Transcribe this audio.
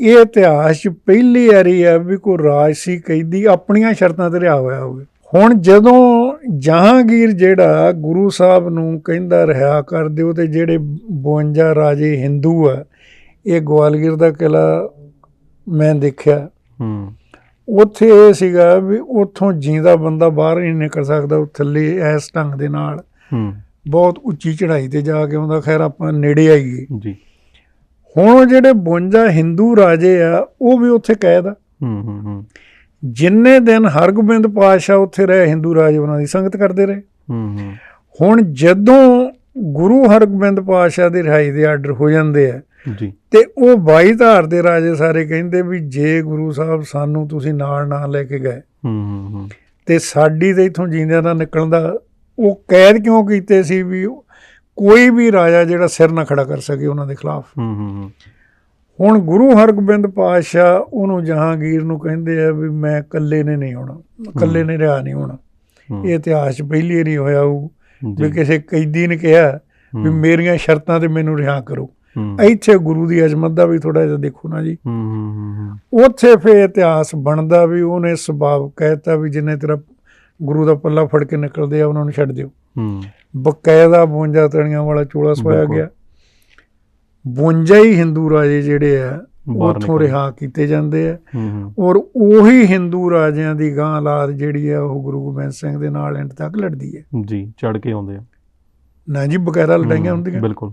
ਇਹ ਇਤਿਹਾਸ 'ਚ ਪਹਿਲੀ ਵਾਰੀ ਆ ਵੀ ਕੋਈ ਰਾਜਸੀ ਕੈਦੀ ਆਪਣੀਆਂ ਸ਼ਰਤਾਂ ਤੇ ਰਿਹਾ ਹੋਇਆ ਹੋਵੇ। ਹੁਣ ਜਦੋਂ ਜਹਾਂਗੀਰ ਜਿਹੜਾ ਗੁਰੂ ਸਾਹਿਬ ਨੂੰ ਕਹਿੰਦਾ ਰਿਹਾ ਕਰ ਦਿਓ ਤੇ ਜਿਹੜੇ 52 ਰਾਜੇ ਹਿੰਦੂ ਆ ਇਹ ਗਵਾਲੀਅਰ ਦਾ ਕਿਲਾ ਮੈਂ ਦੇਖਿਆ। ਹੂੰ। ਉੱਥੇ ਇਹ ਸੀਗਾ ਵੀ ਉੱਥੋਂ ਜੀਂਦਾ ਬੰਦਾ ਬਾਹਰ ਨਹੀਂ ਨਿਕਲ ਸਕਦਾ ਉਹ ਥੱਲੇ ਇਸ ਢੰਗ ਦੇ ਨਾਲ ਹੂੰ। ਬਹੁਤ ਉੱਚੀ ਚੜ੍ਹਾਈ ਤੇ ਜਾ ਕੇ ਆਉਂਦਾ। ਖੈਰ ਆਪਾਂ ਨੇੜੇ ਆਈਏ। ਜੀ। ਹੁਣ ਉਹ ਜਿਹੜੇ 52 ਹਿੰਦੂ ਰਾਜੇ ਆ ਉਹ ਵੀ ਉੱਥੇ ਕੈਦ ਆ। ਹੂੰ ਹੂੰ ਹੂੰ। ਜਿੰਨੇ ਦਿਨ ਹਰਗੋਬਿੰਦ ਪਾਤਸ਼ਾਹ ਉੱਥੇ ਰਹੇ ਹਿੰਦੂ ਰਾਜ ਉਹਨਾਂ ਦੀ ਸੰਗਤ ਕਰਦੇ ਰਹੇ। ਹੂੰ ਹੂੰ। ਹੁਣ ਜਦੋਂ ਗੁਰੂ ਹਰਗੋਬਿੰਦ ਪਾਤਸ਼ਾਹ ਦੀ ਰਿਹਾਈ ਦੇ ਆਰਡਰ ਹੋ ਜਾਂਦੇ ਆ ਜੀ। ਤੇ ਉਹ 22 ਧਾਰ ਦੇ ਰਾਜੇ ਸਾਰੇ ਕਹਿੰਦੇ ਵੀ ਜੇ ਗੁਰੂ ਸਾਹਿਬ ਸਾਨੂੰ ਤੁਸੀਂ ਨਾਲ ਨਾ ਲੈ ਕੇ ਗਏ ਹੂੰ ਹੂੰ ਹੂੰ। ਤੇ ਸਾਡੀ ਤੇ ਇਥੋਂ ਜਿੰਦਿਆਂ ਦਾ ਨਿਕਲਣ ਦਾ ਉਹ ਕੈਦ ਕਿਉਂ ਕੀਤੇ ਸੀ ਵੀ ਕੋਈ ਵੀ ਰਾਜਾ ਜਿਹੜਾ ਸਿਰ ਨਾ ਖੜਾ ਕਰ ਸਕੇ ਉਹਨਾਂ ਦੇ ਖਿਲਾਫ। ਹੂੰ ਹੂੰ ਹੁਣ ਗੁਰੂ ਹਰਗੋਬਿੰਦ ਪਾਤਸ਼ਾਹ ਉਹਨੂੰ ਜਹਾਂਗੀਰ ਨੂੰ ਕਹਿੰਦੇ ਆ ਵੀ ਮੈਂ ਇਕੱਲੇ ਨੇ ਨਹੀਂ ਆਉਣਾ ਇਕੱਲੇ ਨੇ ਰਿਹਾ ਨਹੀਂ ਹੋਣਾ। ਇਹ ਇਤਿਹਾਸ ਪਹਿਲੀ ਵਾਰੀ ਹੋਇਆ ਉਹ ਵੀ ਕਿਸੇ ਕੈਦੀ ਨੇ ਕਿਹਾ ਵੀ ਮੇਰੀਆਂ ਸ਼ਰਤਾਂ ਤੇ ਮੈਨੂੰ ਰਿਹਾ ਕਰੋ। ਇੱਥੇ ਗੁਰੂ ਦੀ ਅਜ਼ਮਤ ਦਾ ਵੀ ਥੋੜਾ ਜਿਹਾ ਦੇਖੋ ਨਾ ਜੀ। ਉੱਥੇ ਫੇ ਇਤਿਹਾਸ ਬਣਦਾ ਵੀ ਉਹਨੇ ਸੁਭਾਵ ਕਹਿਤਾ ਵੀ ਜਿੰਨੇ ਤੇਰਾ ਗੁਰੂ ਦਾ ਪੱਲਾ ਫੜ ਕੇ ਨਿਕਲਦੇ ਆ ਉਹਨਾਂ ਨੂੰ ਛੱਡ ਦਿਓ। ਹੂੰ। ਬਕਾਇਦਾ 52 ਤਣੀਆਂ ਵਾਲਾ ਚੋਲਾ ਸੋਇਆ ਬਿਲਕੁਲ। ਗਿਆ। 52 ਹੀ ਹਿੰਦੂ ਰਾਜੇ ਜਿਹੜੇ ਆ ਉੱਥੋਂ। ਰਿਹਾ ਕੀਤੇ ਜਾਂਦੇ ਆ। ਔਰ ਉਹੀ ਹਿੰਦੂ ਰਾਜਿਆਂ ਦੀ ਗਾਂ ਔਲਾਦ ਜਿਹੜੀ ਆ ਉਹ ਗੁਰੂ ਗੋਬਿੰਦ ਸਿੰਘ ਦੇ ਨਾਲ ਐਂਡ ਤੱਕ ਲੜਦੀ ਹੈ ਜੀ ਚੜ ਕੇ ਆਉਂਦੇ ਆ। ਨਾ ਜੀ ਬਕਾਇਦਾ ਲੜਾਈਆਂ ਹੁੰਦੀਆਂ। ਬਿਲਕੁਲ।